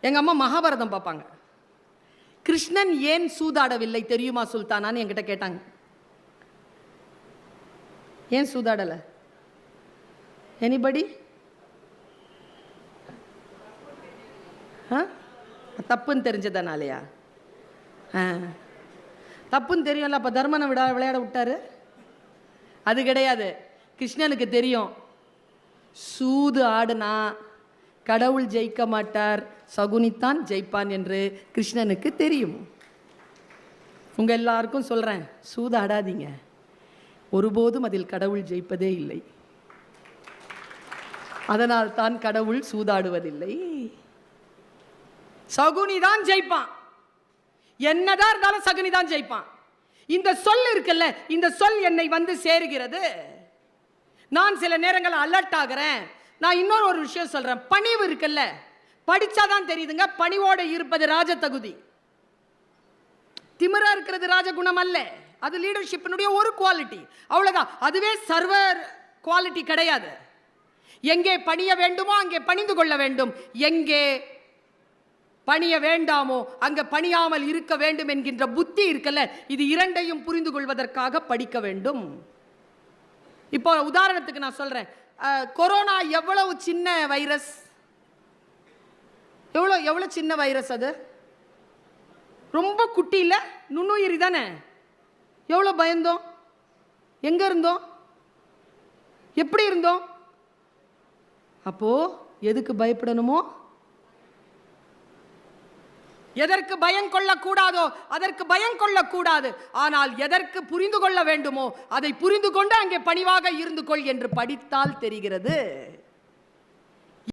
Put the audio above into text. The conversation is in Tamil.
எங்கள் அம்மா மகாபாரதம் பார்ப்பாங்க. கிருஷ்ணன் ஏன் சூதாடவில்லை தெரியுமா சுல்தானான்னு என்கிட்ட கேட்டாங்க. ஏன் சூதாடலை? எனிபடி ஆ? தப்புன்னு தெரிஞ்சதனாலயா? ஆ. தப்புன்னு தெரியும்ல அப்போ தர்மனை விட விளையாட விட்டாரு? அது கிடையாது. கிருஷ்ணனுக்கு தெரியும். சூது ஆடுனா கடவுள் ஜெயிக்க மாட்டார். சகுனித்தான் ஜெயிப்பான் என்று கிருஷ்ணனுக்கு தெரியும். உங்கள் எல்லாருக்கும் சொல்கிறேன் சூதாடாதீங்க. ஒருபோதும் அதில் கடவுள் ஜெயிப்பதே இல்லை. அதனால் தான் கடவுள் சூதாடுவதில்லை. சகுனி தான் ஜெயிப்பான். என்னதான் இருந்தாலும் சகுனி தான் ஜெயிப்பான். இந்த சொல் இருக்குல்ல இந்த சொல் என்னை வந்து சேருகிறது. நான் சில நேரங்கள் அலர்ட் ஆகிறேன். நான் இன்னொரு ஒரு விஷயம் சொல்கிறேன் பணிவு இருக்குல்ல. படிச்சாதான் தெரியுதுங்க. பணிவோடு இருப்பது ராஜ தகுதி. திமிரா இருக்கிறது ராஜகுணம் அல்ல. அது லீடர்ஷிப்பினுடைய ஒரு குவாலிட்டி அவ்வளோதான் அதுவே சர்வர் குவாலிட்டி கிடையாது. எங்கே பணிய வேண்டுமோ அங்கே பணிந்து கொள்ள வேண்டும். எங்கே பணிய வேண்டாமோ அங்கே பணியாமல் இருக்க வேண்டும் என்கின்ற புத்தி இருக்கல்ல. இது இரண்டையும் புரிந்து கொள்வதற்காக படிக்க வேண்டும். இப்போ உதாரணத்துக்கு நான் சொல்கிறேன் கொரோனா எவ்வளவு சின்ன வைரஸ்? எவ்வளோ எவ்வளோ சின்ன வைரஸ் அது? ரொம்ப குட்டியில் நுண்ணுயிரி தானே? எவ்வளோ பயந்தோம்? எங்கே இருந்தோம்? எப்படி இருந்தோம்? அப்போது எதுக்கு பயப்படணுமோ? எதற்கு பயம் கொள்ளக்கூடாதோ அதற்கு பயம் கொள்ளக்கூடாது. ஆனால் எதற்கு புரிந்து கொள்ள வேண்டுமோ அதை புரிந்து கொண்டு அங்கே பணிவாக இருந்து கொள் என்று படித்தால் தெரிகிறது.